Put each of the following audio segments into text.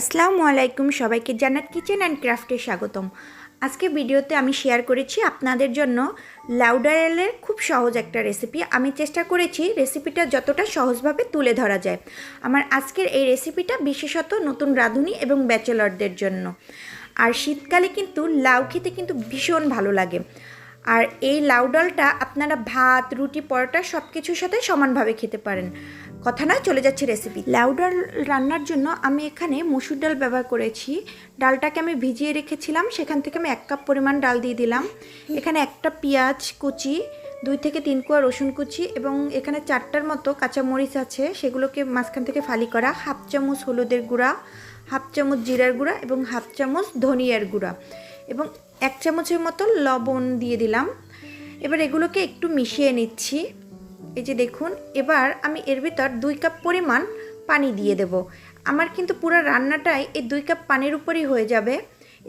আসসালামু আলাইকুম, সবাইকে জান্নাত কিচেন অ্যান্ড ক্রাফটে স্বাগতম। আজকে ভিডিওতে আমি শেয়ার করেছি আপনাদের জন্য লাউডারেলের খুব সহজ একটা রেসিপি। আমি চেষ্টা করেছি রেসিপিটা যতটা সহজভাবে তুলে ধরা যায়। আমার আজকের এই রেসিপিটা বিশেষত নতুন রাঁধুনি এবং ব্যাচেলরদের জন্য। আর শীতকালে কিন্তু লাউ খেতে কিন্তু ভীষণ ভালো লাগে। আর এই লাউ ডালটা আপনারা ভাত, রুটি, পরোটা সব কিছুর সাথে সমানভাবে খেতে পারেন। কথা নয় চলে যাচ্ছে রেসিপি লাউ ডাল রান্নার জন্য আমি এখানে মসুর ডাল ব্যবহার করেছি। ডালটাকে আমি ভিজিয়ে রেখেছিলাম, সেখান থেকে আমি এক কাপ পরিমাণ ডাল দিয়ে দিলাম। এখানে একটা পেঁয়াজ কুচি, দুই থেকে তিন কোয়া রসুন কুচি এবং এখানে চারটার মতো কাঁচা মরিচ আছে, সেগুলোকে মাঝখান থেকে ফালি করা। হাফ চামচ হলুদের গুঁড়া, হাফ চামচ জিরার গুঁড়া এবং হাফ চামচ ধনিয়ার গুঁড়া এবং এক চামচের মতো লবণ দিয়ে দিলাম। এবার এগুলোকে একটু মিশিয়ে নিচ্ছি। এই যে দেখুন, এবার আমি এর ভিতর দুই কাপ পরিমাণ পানি দিয়ে দেব। আমার কিন্তু পুরো রান্নাটাই এই দুই কাপ পানির উপরই হয়ে যাবে।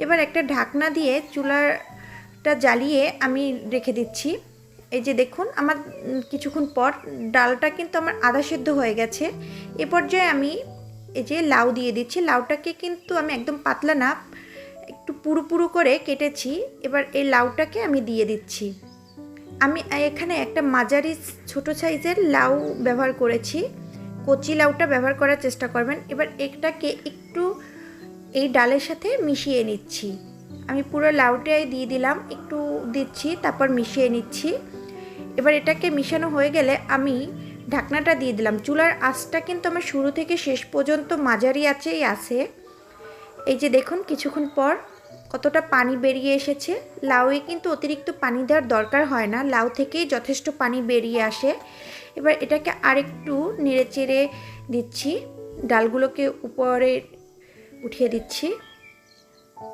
এবার একটা ঢাকনা দিয়ে চুলাটা জ্বালিয়ে আমি রেখে দিচ্ছি। এই যে দেখুন, আমার কিছুক্ষণ পর ডালটা কিন্তু আমার আধা সেদ্ধ হয়ে গেছে। এ পর্যায়ে আমি এই যে লাউ দিয়ে দিচ্ছি। লাউটাকে কিন্তু আমি একদম পাতলা না একটু পুরু পুরু করে কেটেছি। এবার এই লাউটাকে আমি দিয়ে দিচ্ছি। আমি এখানে একটা মাঝারি ছোট সাইজের লাউ ব্যবহার করেছি। কচি লাউটা ব্যবহার করার চেষ্টা করবেন। এবার এটাকে একটু এই ডালের সাথে মিশিয়ে নিচ্ছি। আমি পুরো লাউটাই দিয়ে দিলাম, একটু দিচ্ছি, তারপর মিশিয়ে নিচ্ছি। এবার এটাকে মিশানো হয়ে গেলে আমি ঢাকনাটা দিয়ে দিলাম। চুলার আঁচটা কিন্তু আমার শুরু থেকে শেষ পর্যন্ত মাঝারি আঁচেই আছে। এই যে দেখুন, কিছুক্ষণ পর কতটা পানি বেরিয়ে এসেছে? লাউয়ে কিন্তু অতিরিক্ত পানি দেওয়ার দরকার হয় না। লাউ থেকেই যথেষ্ট পানি বেরিয়ে আসে। এবার এটাকে আরেকটু নেড়ে চেড়ে দিচ্ছি। ডালগুলোকে উপরে উঠিয়ে দিচ্ছি।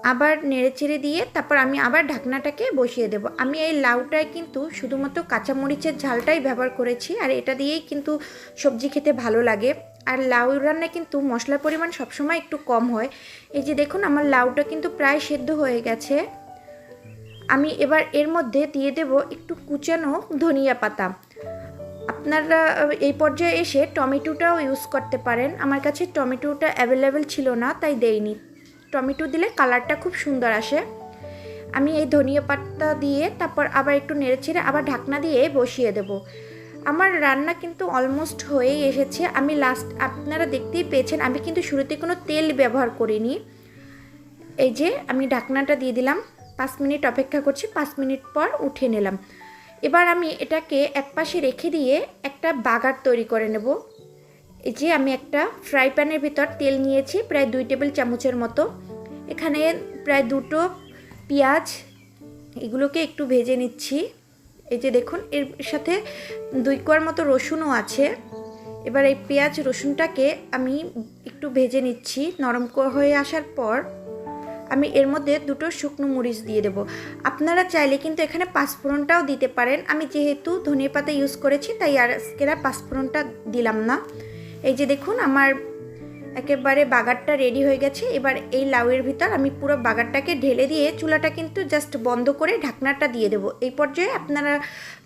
আবার নেড়ে চেড়ে দিয়ে তারপর আমি আবার ঢাকনাটাকে বসিয়ে দেব। আমি এই লাউটায় কিন্তু শুধুমাত্র কাঁচামরিচের ঝালটাই ব্যবহার করেছি। আর এটা দিয়েই কিন্তু সবজি খেতে ভালো লাগে। আর লাউ রান্নায় কিন্তু মশলার পরিমাণ সবসময় একটু কম হয়। এই যে দেখুন, আমার লাউটা কিন্তু প্রায় সেদ্ধ হয়ে গেছে। আমি এবার এর মধ্যে দিয়ে দেব একটু কুচানো ধনিয়া পাতা। আপনারা এই পর্যায়ে এসে টমেটোটাও ইউজ করতে পারেন। আমার কাছে টমেটোটা অ্যাভেলেবেল ছিল না, তাই দেইনি। টমেটো দিলে কালারটা খুব সুন্দর আসে। আমি এই ধনিয়া পাতা দিয়ে তারপর আবার একটু নেড়েছেড়ে আবার ঢাকনা দিয়ে বসিয়ে দেব। আমার রান্না কিন্তু অলমোস্ট হয়েই এসেছে। আমি লাস্ট আপনারা দেখতেই পেয়েছেন, আমি কিন্তু শুরুতে কোনো তেল ব্যবহার করিনি। এই যে আমি ঢাকনাটা দিয়ে দিলাম, পাঁচ মিনিট অপেক্ষা করছি, পাঁচ মিনিট পর উঠে নিলাম। এবার আমি এটাকে এক পাশে রেখে দিয়ে একটা বাগার তৈরি করে নেব। এই যে আমি একটা ফ্রাই প্যানের ভিতর তেল নিয়েছি, প্রায় দুই টেবিল চামচের মতো। এখানে প্রায় দুটো পেঁয়াজ, এগুলোকে একটু ভেজে নিচ্ছি। এই যে দেখুন, এর সাথে দুই কোয়ার মতো রসুনও আছে। এবার এই পেঁয়াজ রসুনটাকে আমি একটু ভেজে নিচ্ছি, নরম হয়ে আসার পর আমি এর মধ্যে দুটো শুকনো মরিচ দিয়ে দেবো। আপনারা চাইলে কিন্তু এখানে পাঁচফোড়নটাও দিতে পারেন। আমি যেহেতু ধনিয়া পাতা ইউজ করেছি, তাই আর আজকের পাঁচফোড়নটা দিলাম না। এই যে দেখুন, আমার একেবারে বাগারটা রেডি হয়ে গেছে। এবার এই লাউয়ের ভিতর আমি পুরো বাগারটাকে ঢেলে দিয়ে চুলাটা কিন্তু জাস্ট বন্ধ করে ঢাকনাটা দিয়ে দেবো। এই পর্যায়ে আপনারা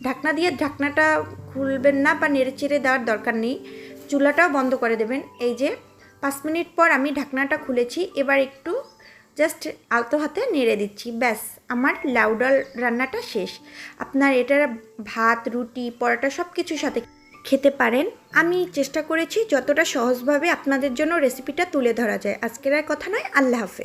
ঢাকনা দিয়ে ঢাকনাটা খুলবেন না বা নেড়ে চেড়ে দেওয়ার দরকার নেই। চুলাটাও বন্ধ করে দেবেন। এই যে পাঁচ মিনিট পর আমি ঢাকনাটা খুলেছি। এবার একটু জাস্ট আলতো হাতে নেড়ে দিচ্ছি। ব্যাস, আমার লাউ ডাল রান্নাটা শেষ। আপনার এটা ভাত, রুটি, পরোটা সব কিছুর সাথে খেতে পারেন। আমি চেষ্টা করেছি যতটা সহজভাবে আপনাদের জন্য রেসিপিটা তুলে ধরা যায়। আজকের আর কথা নয়। আল্লাহ হাফেজ।